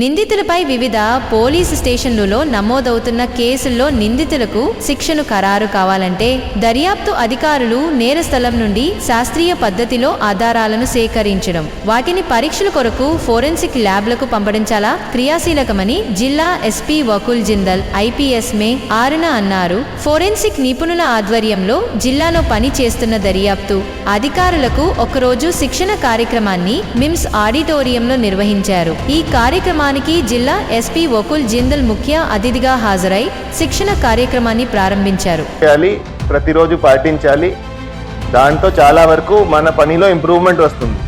నిందితులపై వివిధ పోలీసు స్టేషన్లలో నమోదవుతున్న కేసుల్లో నిందితులకు శిక్షను ఖరారు కావాలంటే దర్యాప్తు అధికారులు నేర స్థలం నుండి శాస్త్రీయ పద్ధతిలో ఆధారాలను సేకరించడం వాటిని పరీక్షల కొరకు ఫోరెన్సిక్ ల్యాబ్లకు పంపడించాలా? క్రియాశీలకమని జిల్లా SP Vakul Jindal IPS May ఆరున అన్నారు. ఫోరెన్సిక్ నిపుణుల ఆధ్వర్యంలో జిల్లాలో పని చేస్తున్న దర్యాప్తు అధికారులకు ఒకరోజు శిక్షణ కార్యక్రమాన్ని మిమ్స్ ఆడిటోరియంలో నిర్వహించారు. ఈ కార్యక్రమానికి జిల్లా ఎస్పీ వకుల్ జిందల్ ముఖ్య అతిథిగా హాజరై శిక్షణ కార్యక్రమాన్ని ప్రారంభించారు. ప్రతిరోజు పాటించాలి. దాంతో చాలా వరకు మన పనిలో ఇంప్రూవ్మెంట్ వస్తుంది.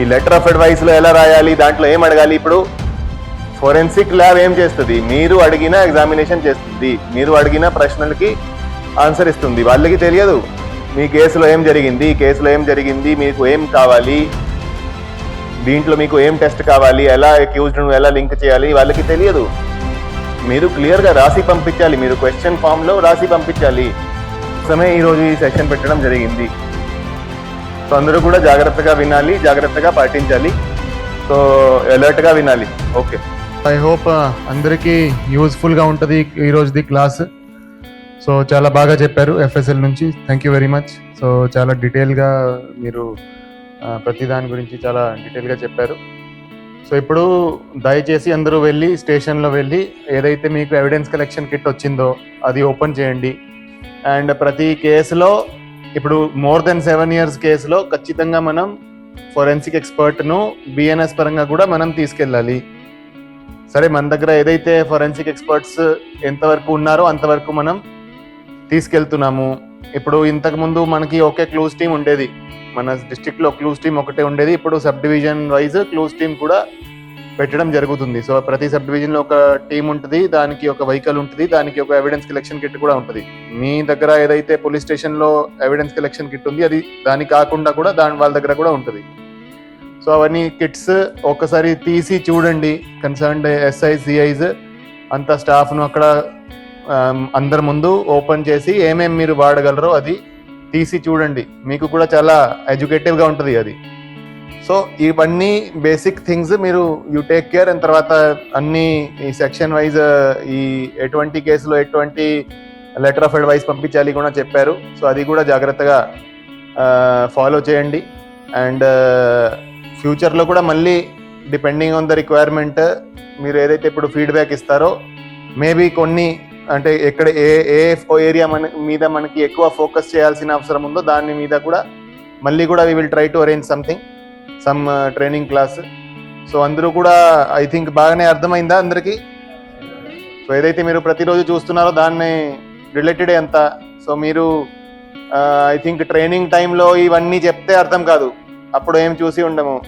ఈ లెటర్ ఆఫ్ అడ్వైస్లో ఎలా రాయాలి దాంట్లో ఏం అడగాలి ఇప్పుడు? ఫోరెన్సిక్ ల్యాబ్ ఏం చేస్తుంది? మీరు అడిగిన ఎగ్జామినేషన్ చేస్తుంది. మీరు అడిగిన ప్రశ్నలకి ఆన్సర్ ఇస్తుంది. వాళ్ళకి తెలియదు మీ కేసులో ఏం జరిగింది కేసులో ఏం జరిగింది మీకు ఏం కావాలి? దీంట్లో మీకు ఏం టెస్ట్ కావాలి ఎలా అక్యూజ్డ్ ఎలా లింక్ చేయాలి వాళ్ళకి తెలియదు. మీరు క్లియర్గా రాసి పంపించాలి మీరు క్వశ్చన్ ఫామ్లో రాసి పంపించాలి. సమయం ఈరోజు ఈ సెషన్ పెట్టడం జరిగింది. సో అందరూ కూడా జాగ్రత్తగా వినాలి జాగ్రత్తగా పాటించాలి. సో అలర్ట్గా వినాలి. ఓకే. ఐ హోప్ uh, అందరికీ యూస్ఫుల్గా ఉంటుంది ఈరోజుది క్లాస్ సో చాలా బాగా చెప్పారు ఎఫ్ఎస్ఎల్ నుంచి. Thank you very much so చాలా డీటెయిల్గా మీరు ప్రతి దాని గురించి చాలా డీటెయిల్గా చెప్పారు. సో ఇప్పుడు దయచేసి అందరూ వెళ్ళి స్టేషన్లో వెళ్ళి ఏదైతే మీకు ఎవిడెన్స్ కలెక్షన్ కిట్ వచ్చిందో అది ఓపెన్ చేయండి. అండ్ ప్రతి కేసులో ఇప్పుడు మోర్ దెన్ సెవెన్ ఇయర్స్ కేసులో ఖచ్చితంగా మనం ఫోరెన్సిక్ ఎక్స్పర్ట్ను బిఎన్ఎస్ పరంగా కూడా మనం తీసుకెళ్ళాలి. సరే మన దగ్గర ఏదైతే ఫోరెన్సిక్ ఎక్స్పర్ట్స్ ఎంతవరకు ఉన్నారో అంతవరకు మనం తీసుకెళ్తున్నాము. ఇప్పుడు ఇంతకు ముందు మనకి ఒకే క్లూజ్ టీం ఉండేది. మన డిస్ట్రిక్ట్లో క్లూజ్ టీం ఒకటే ఉండేది. ఇప్పుడు sub division wise clues team కూడా పెట్టడం జరుగుతుంది. సో ప్రతి సబ్ డివిజన్లో ఒక టీం ఉంటుంది. దానికి ఒక వెహికల్ ఉంటుంది. దానికి ఒక ఎవిడెన్స్ కలెక్షన్ కిట్ కూడా ఉంటుంది. మీ దగ్గర ఏదైతే పోలీస్ స్టేషన్లో ఎవిడెన్స్ కలెక్షన్ కిట్ ఉంది అది దాని కాకుండా కూడా దాని వాళ్ళ దగ్గర కూడా ఉంటుంది. సో అవన్నీ కిట్స్ ఒకసారి తీసి చూడండి. కన్సర్న్డ్ ఎస్ఐ సిఐస్ అంత స్టాఫ్ను అక్కడ అందరి ముందు ఓపెన్ చేసి ఏమేమి మీరు వాడగలరో అది తీసి చూడండి. మీకు కూడా చాలా ఎడ్యుకేటివ్గా ఉంటుంది అది. సో ఇవన్నీ బేసిక్ థింగ్స్ మీరు యూ టేక్ కేర్. అండ్ తర్వాత అన్ని ఈ సెక్షన్ వైజ్ ఈ ఎటువంటి కేసులో ఎటువంటి లెటర్ ఆఫ్ అడ్వైస్ పంపించాలి కూడా చెప్పారు. సో అది కూడా జాగ్రత్తగా ఫాలో చేయండి. అండ్ ఫ్యూచర్లో కూడా మళ్ళీ డిపెండింగ్ ఆన్ ద రిక్వైర్మెంట్ మీరు ఏదైతే ఇప్పుడు ఫీడ్బ్యాక్ ఇస్తారో మేబీ కొన్ని అంటే ఎక్కడ ఏ ఏ ఏరియా మన మీద మనకి ఎక్కువ ఫోకస్ చేయాల్సిన అవసరం ఉందో దాని మీద కూడా మళ్ళీ కూడా we will try to arrange something some training class so అందరూ కూడా ఐ థింక్ బాగానే అర్థమైందా అందరికీ? సో ఏదైతే మీరు ప్రతిరోజు చూస్తున్నారో దాన్ని రిలేటెడ్ ఎంత సో మీరు ఐ థింక్ ట్రైనింగ్ టైంలో ఇవన్నీ చెప్తే అర్థం కాదు. అప్పుడు ఏం చూసి ఉండము.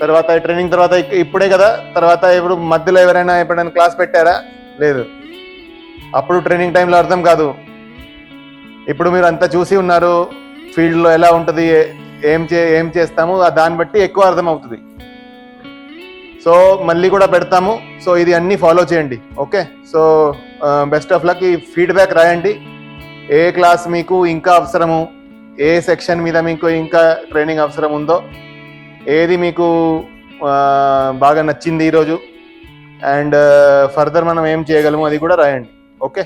తర్వాత ట్రైనింగ్ తర్వాత ఇప్పుడే కదా? తర్వాత ఇప్పుడు మధ్యలో ఎవరైనా ఎప్పుడైనా క్లాస్ పెట్టారా? లేదు. అప్పుడు ట్రైనింగ్ టైంలో అర్థం కాదు. ఇప్పుడు మీరు అంతా చూసి ఉన్నారు ఫీల్డ్లో ఎలా ఉంటుంది ఏం చే ఏం చేస్తాము దాన్ని బట్టి ఎక్కువ అర్థం అవుతుంది. సో మళ్ళీ కూడా పెడతాము. సో ఇది అన్నీ ఫాలో చేయండి. Okay so best of luck ఈ ఫీడ్బ్యాక్ రాయండి. ఏ క్లాస్ మీకు ఇంకా అవసరము? ఏ సెక్షన్ మీద మీకు ఇంకా ట్రైనింగ్ అవసరం ఉందో? ఏది మీకు బాగా నచ్చింది ఈరోజు? అండ్ ఫర్దర్ uh, మనం ఏం చేయగలము అది కూడా రాయండి. ఓకే